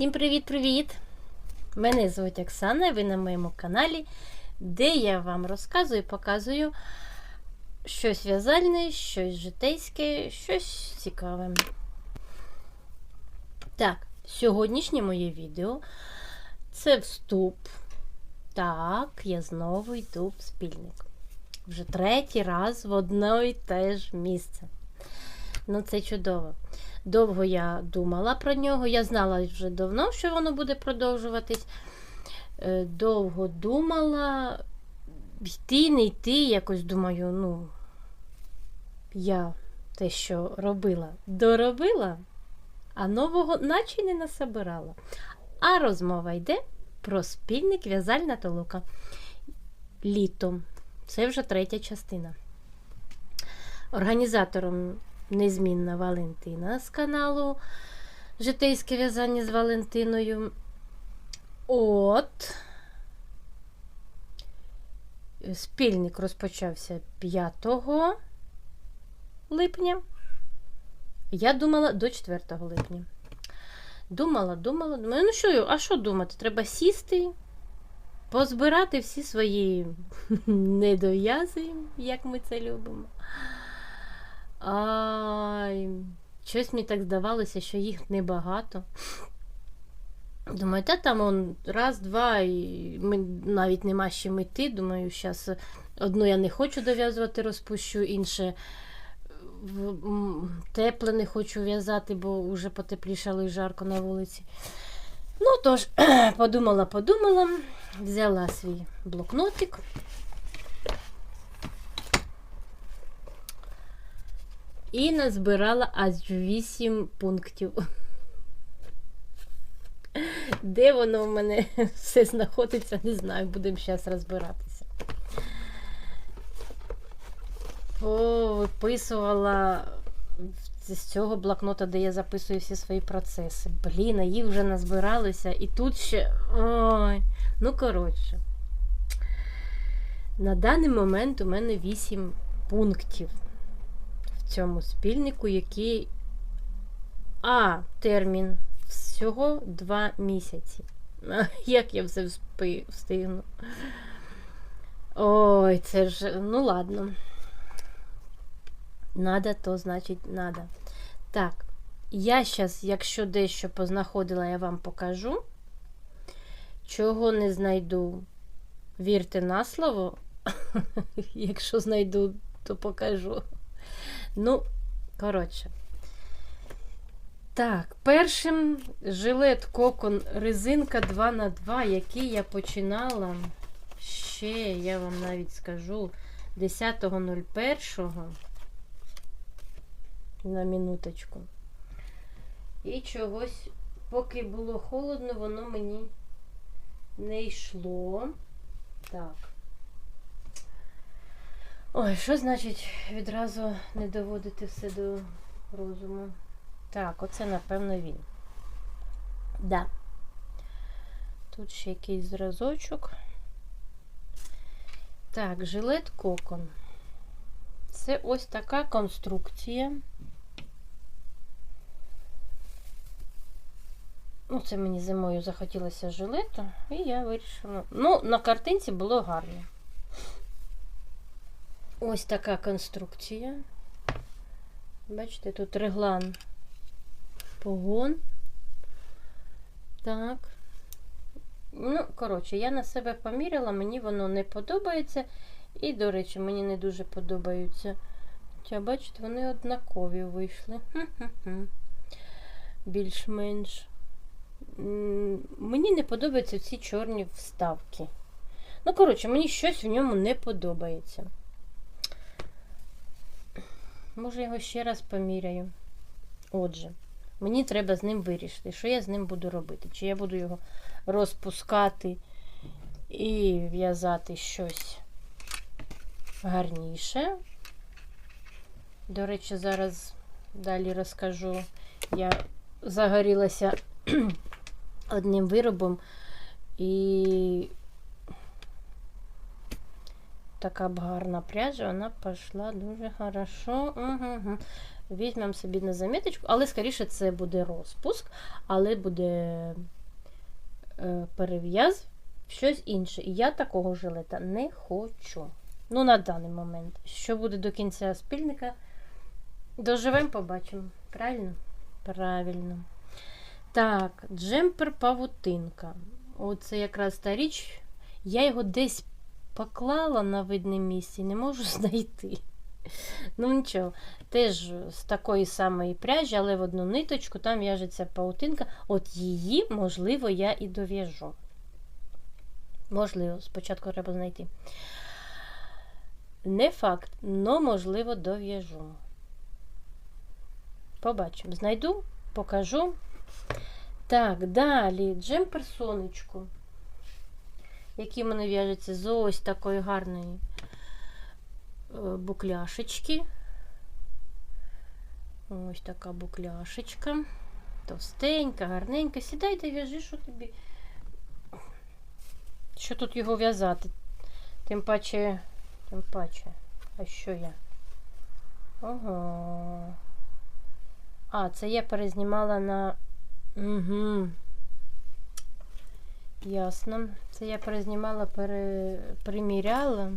Всім привіт-привіт! Мене звуть Оксана, ви на моєму каналі, де я вам розказую і показую щось в'язальне, щось житейське, щось цікаве. Так, сьогоднішнє моє відео це вступ. Так, я знову йду в спільник. Вже третій раз в одно і те ж місце. Ну, це чудово. Довго я думала про нього. Я знала вже давно, що воно буде продовжуватись. Е, Довго думала, йти, не йти, якось думаю, ну, я те, що робила, доробила, а нового наче не насобирала. А розмова йде про спільник в'язальна толока. Літом. Це вже третя частина. Організатором незмінна Валентина з каналу Житейське в'язання з Валентиною. От. Спільник розпочався 5 липня. Я думала до 4 липня. Думала, думала, думала. Ну що, а що думати? Треба сісти, позбирати всі свої недов'язи, як ми це любимо. Ай, щось мені так здавалося, що їх небагато. Думаю, та там он раз, два, і ми навіть нема чим йти. Думаю, зараз одну я не хочу дов'язувати, розпущу, інше в- тепле не хочу в'язати, бо вже потеплішало і жарко на вулиці. Ну, тож, подумала, подумала, взяла свій блокнотик. І назбирала аж 8 пунктів. Де воно в мене все знаходиться, не знаю, будемо зараз розбиратися. Повиписувала з цього блокнота, де я записую всі свої процеси. Блін, а їх вже назбиралися. І тут ще. Ой, ну коротше. На даний момент у мене 8 пунктів цьому спільнику, який. А, термін всього 2 місяці. Як я все встигну? Ой, це ж. Ну ладно. Надо, то значить надо. Так, я зараз, якщо дещо познаходила, я вам покажу. Чого не знайду, вірте на слово. Якщо знайду, то покажу. Ну, коротше. Так, першим жилет кокон резинка 2 на 2 який я починала ще, я вам навіть скажу, 10.01 на минуточку. І чогось, поки було холодно, воно мені не йшло. Так. Ой, що значить відразу не доводити все до розуму? Так, оце, напевно, він. Да. Тут ще якийсь зразочок. Так, жилет кокон. Це ось така конструкція. Ну, це мені зимою захотілося жилету, і я вирішила. Ну, на картинці було гарно. Ось така конструкція. Бачите, тут реглан погон. Так. Ну, коротше, я на себе поміряла, мені воно не подобається. І, до речі, мені не дуже подобаються. Хоча, бачите, вони однакові вийшли. Більш-менш. Мені не подобаються ці чорні вставки. Ну, коротше, мені щось в ньому не подобається. Може, його ще раз поміряю. Отже, мені треба з ним вирішити, що я з ним буду робити. Чи я буду його розпускати і в'язати щось гарніше. До речі, зараз далі розкажу. Я загорілася одним виробом і така б гарна пряжа, вона пішла дуже хорошо. Угу. Візьмемо собі на заміточку, але скоріше це буде розпуск, але буде е, перев'яз щось інше. І я такого жилета не хочу. Ну, на даний момент. Що буде до кінця спільника? Доживемо, побачимо. Правильно? Правильно. Так, джемпер павутинка. Оце якраз та річ. Я його десь поклала на видне місце, не можу знайти. Ну, нічого, теж з такої самої пряжі, але в одну ниточку, там в'яжеться паутинка. От її, можливо, я і дов'яжу. Можливо, спочатку треба знайти. Не факт, але можливо дов'яжу. Побачимо. Знайду, покажу. Так, далі джемпер сонечку, який в мене в'яжеться з ось такої гарної е, букляшечки. Ось така букляшечка. Товстенька, гарненька. Сідай та в'яжи, що тобі. Що тут його в'язати? Тим паче, тим паче. А що я? Ого. А, це я перезнімала на. Угу. Ясно. Це я перезнімала, пере... приміряла.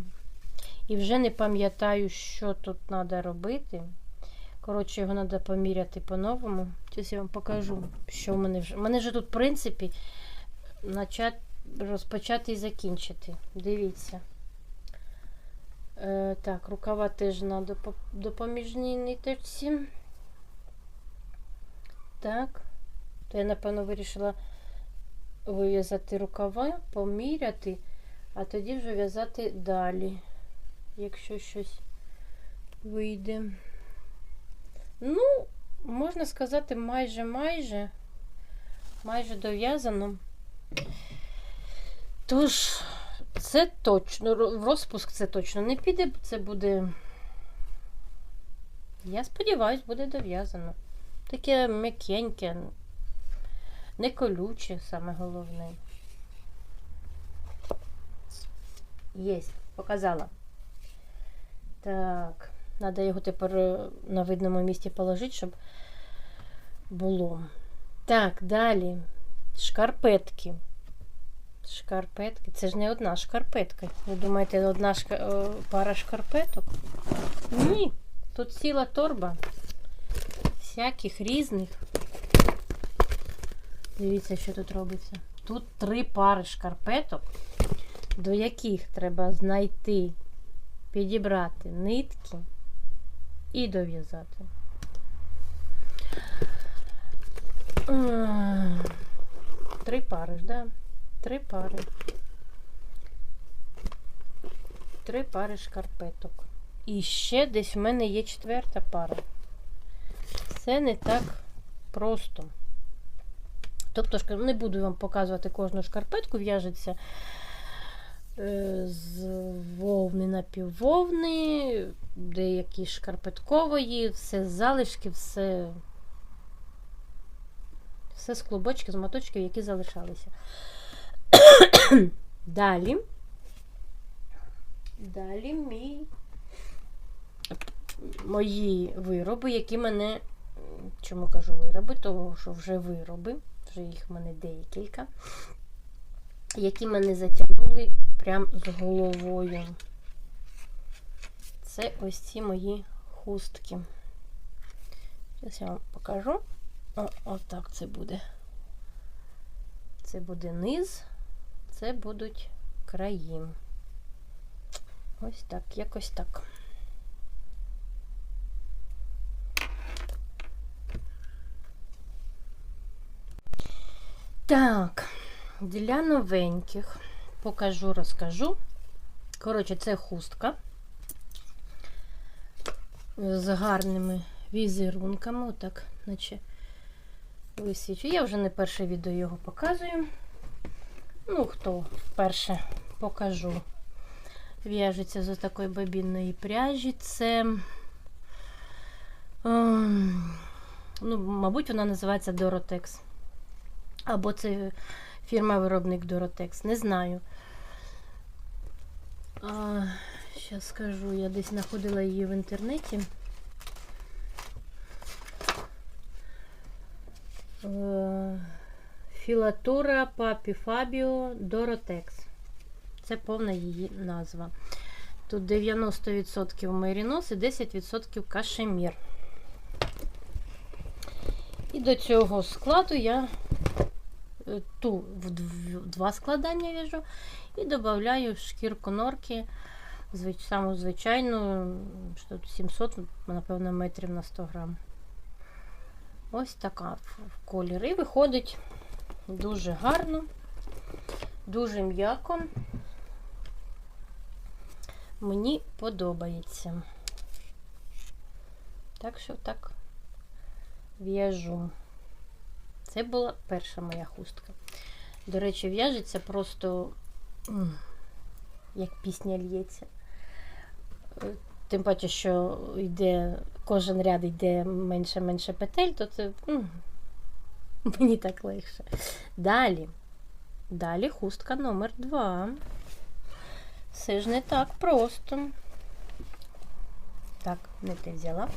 І вже не пам'ятаю, що тут треба робити. Коротше, його треба поміряти по-новому. Зараз я вам покажу, що в мене вже. У мене вже тут, в принципі, розпочати і закінчити. Дивіться. Е, так, рукава теж на допоміжній ниточці. Так. То я, напевно, вирішила вив'язати рукава, поміряти, а тоді вже в'язати далі, якщо щось вийде. Ну, можна сказати, майже майже, дов'язано. Тож, це точно, в розпуск це точно не піде, це буде. Я сподіваюсь, буде дов'язано. Таке м'якеньке, не колюче, саме головне. Єсть, показала. Так, треба його тепер е, на видному місці положити, щоб було. Так, далі. Шкарпетки. Шкарпетки. Це ж не одна шкарпетка. Ви думаєте, одна шка... е, пара шкарпеток? Ні. Тут ціла торба. Всяких різних. Дивіться, що тут робиться. Тут три пари шкарпеток, до яких треба знайти, підібрати нитки і дов'язати. Три пари ж, да? Три пари. Три пари шкарпеток. І ще десь в мене є четверта пара. Це не так просто. Тобто, не буду вам показувати кожну шкарпетку, в'яжеться е, з вовни на піввовни, деякі шкарпеткової, все з залишки, все, все з клубочки, з моточків, які залишалися. Далі. Далі мій мої вироби, які мене. Чому кажу вироби? Тому що вже вироби, вже їх в мене декілька, які мене затягнули прям з головою. Це ось ці мої хустки. Зараз я вам покажу. О, отак це буде. Це буде низ, це будуть краї. Ось так, якось так. Так, для новеньких покажу, розкажу. Коротше, це хустка з гарними візерунками. Отак, наче висвічу. Я вже не перше відео його показую. Ну, хто вперше покажу. В'яжеться з такої бобінної пряжі. Це, ем, ну, мабуть, вона називається Доротекс. Або це фірма-виробник Доротекс. Не знаю. А, Зараз скажу, я десь знаходила її в інтернеті. Е, Філатура Папі Фабіо Доротекс. Це повна її назва. Тут 90% мерінос і 10% кашемір. І до цього складу я ту в два складання в'яжу і додаю шкірку норки, саму звичайну, що тут 700, напевно, метрів на 100 грам. Ось така в колір. І виходить дуже гарно, дуже м'яко. Мені подобається. Так що так в'яжу. Це була перша моя хустка. До речі, в'яжеться просто як пісня лється. Е, Тим паче, що йде, кожен ряд йде менше-менше петель, то це мені так легше. Далі. Далі хустка номер 2. Все ж не так просто. Так, не те взяла.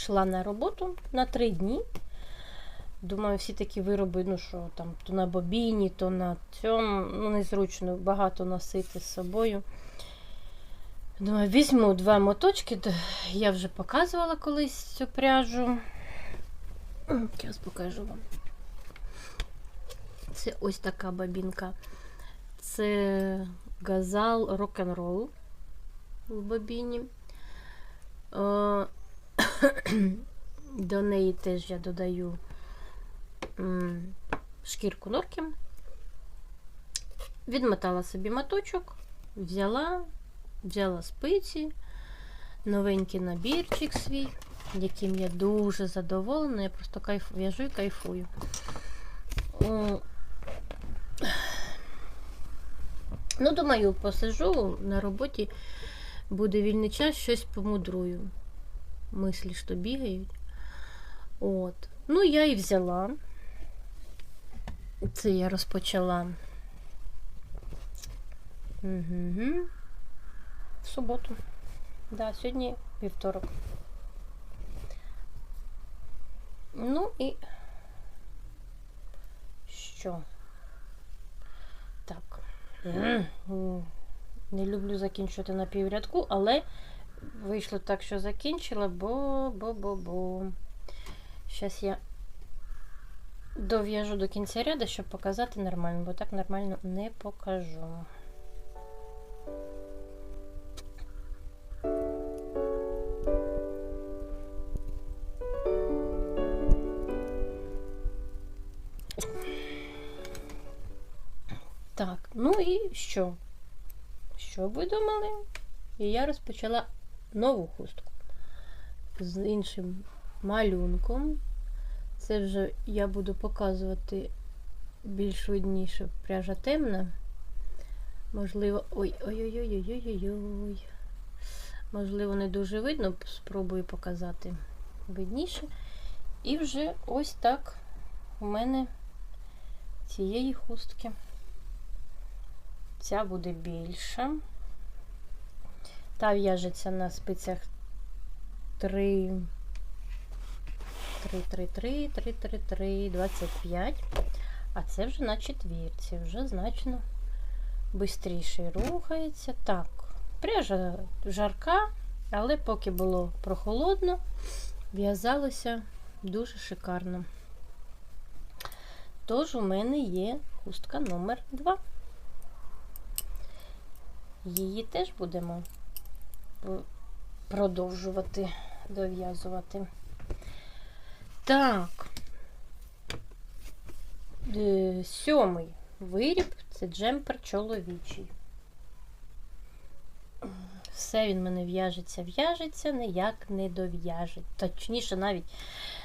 Йшла на роботу на три дні. Думаю, всі такі вироби, ну що там, то на бобіні, то на цьому, ну, незручно багато носити з собою. Думаю, візьму два моточки, я вже показувала колись цю пряжу. Зараз покажу вам. Це ось така бобінка. Це газал рок-н-рол в бобіні. До неї теж я додаю шкірку норки. Відмотала собі моточок, взяла, взяла спиці, новенький набірчик свій, яким я дуже задоволена. Я просто кайф, в'яжу і кайфую. Ну, думаю, посижу на роботі, буде вільний час, щось помудрую. Мислі що бігають. От. Ну, я і взяла. Це я розпочала. Угу. В суботу. Да, сьогодні вівторок. Ну і що? Так. Не люблю закінчувати на піврядку, але вийшло так, що закінчила, бо бо бо бо. Зараз я дов'яжу до кінця ряду, щоб показати нормально, бо так нормально не покажу. Так, ну і що? Що ви думали? І я розпочала нову хустку з іншим малюнком. Це вже я буду показувати більш видніше пряжа темна. Можливо. Ой-ой-ой-ой-ой-ой-ой. Можливо, не дуже видно, спробую показати видніше. І вже ось так у мене цієї хустки. Ця буде більша. Та в'яжеться на спицях 3, 3, 3, 3, 3, 3, 3, 25. А це вже на четвірці, вже значно швидше рухається. Так, пряжа жарка, але поки було прохолодно, в'язалося дуже шикарно. Тож у мене є хустка номер 2. Її теж будемо продовжувати дов'язувати. Так, Е, сьомий виріб це джемпер чоловічий. Все він мене в'яжеться, в'яжеться, ніяк не дов'яжить. Точніше, навіть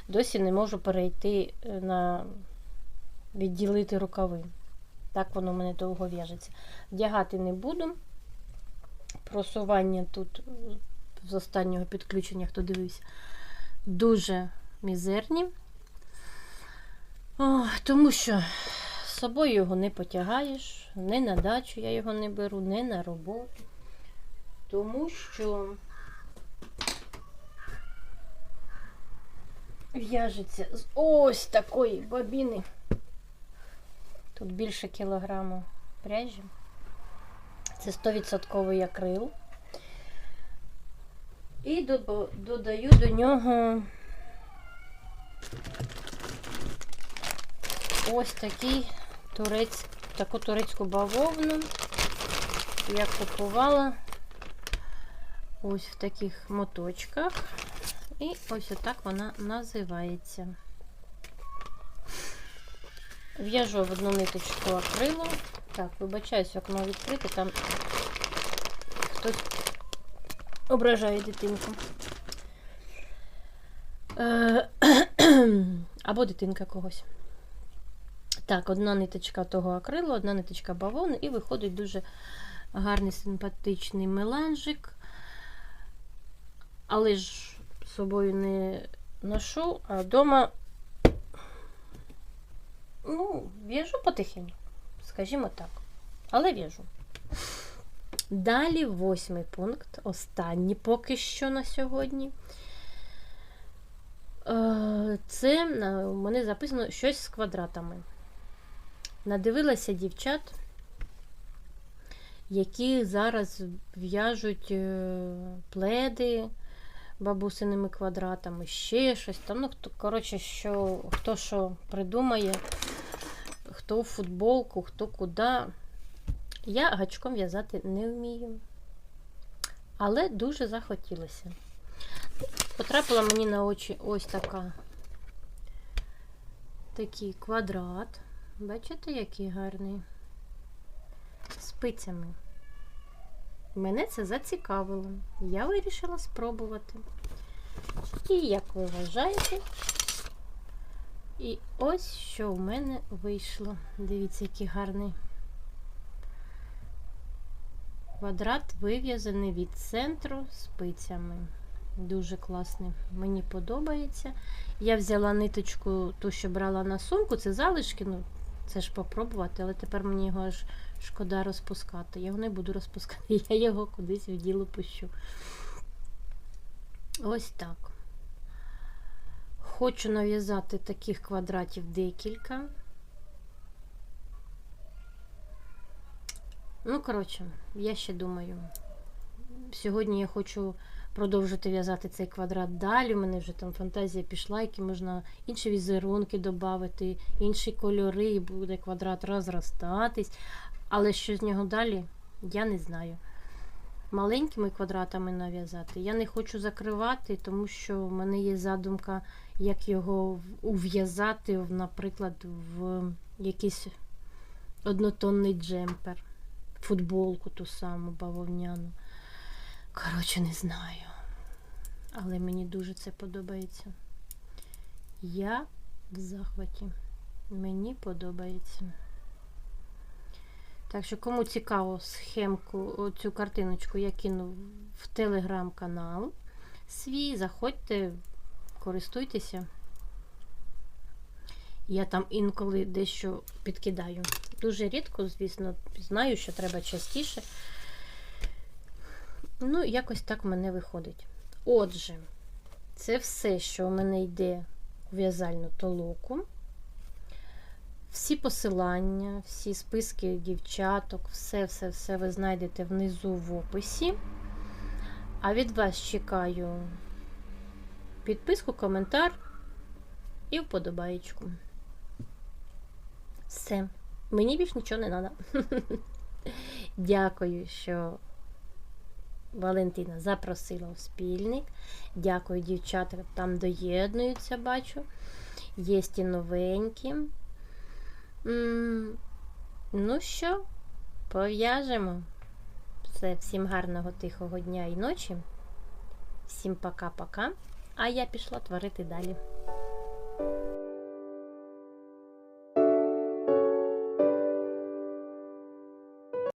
досі не можу перейти на відділити рукави. Так воно мене довго в'яжеться. Вдягати не буду. Просування тут з останнього підключення, хто дивився, дуже мізерні. О, тому що з собою його не потягаєш, не на дачу я його не беру, не на роботу. Тому що в'яжеться з ось такої бобіни. Тут більше кілограму пряжі. Це 100% акрил. І додаю до нього ось такий турець, таку турецьку бавовну. Я купувала ось в таких моточках. І ось отак вона називається. В'яжу в одну ниточку акрилу. Так, вибачаюсь, окно відкрите, там хтось ображає дитинку. Е, Або дитинка когось. Так, одна ниточка того акрилу, одна ниточка бавовни, і виходить дуже гарний симпатичний меланжик. Але ж собою не ношу, а вдома ну, в'яжу потихеньку, скажімо так. Але в'яжу. Далі восьмий пункт, останній поки що на сьогодні. Е, Це у мене записано щось з квадратами. Надивилася дівчат, які зараз в'яжуть е, пледи бабусиними квадратами, ще щось там. Ну, коротше, що, хто що придумає, хто в футболку, хто куди. Я гачком в'язати не вмію. Але дуже захотілося. Потрапила мені на очі ось така такий квадрат. Бачите, який гарний? Спицями. Мене це зацікавило. Я вирішила спробувати. І як ви вважаєте, і ось що в мене вийшло. Дивіться, який гарний квадрат вив'язаний від центру спицями. Дуже класний. Мені подобається. Я взяла ниточку, ту, що брала на сумку, це залишки, ну, це ж попробувати, але тепер мені його аж шкода розпускати. Я його не буду розпускати, я його кудись в діло пущу. Ось так. Хочу нав'язати таких квадратів декілька. Ну, коротше, я ще думаю. Сьогодні я хочу продовжити в'язати цей квадрат далі. У мене вже там фантазія пішла, які можна інші візерунки додати, інші кольори, і буде квадрат розростатись. Але що з нього далі, я не знаю. Маленькими квадратами нав'язати. Я не хочу закривати, тому що в мене є задумка, як його ув'язати, наприклад, в якийсь однотонний джемпер, футболку ту саму бавовняну. Коротше, не знаю. Але мені дуже це подобається. Я в захваті. Мені подобається. Так що, кому цікаво схемку, цю картиночку я кину в телеграм-канал свій, заходьте, користуйтеся. Я там інколи дещо підкидаю. Дуже рідко, звісно, знаю, що треба частіше. Ну, якось так в мене виходить. Отже, це все, що у мене йде у в'язальну толоку. Всі посилання, всі списки дівчаток, все-все-все ви знайдете внизу в описі. А від вас чекаю підписку, коментар і вподобаєчку. Все. Мені більш нічого не треба. Дякую, що Валентина запросила у спільник. Дякую, дівчата там доєднуються, бачу. Є і новенькі. Ну що, пов'яжемо. Все, всім гарного тихого дня і ночі. Всім пока-пока. А я пішла творити далі.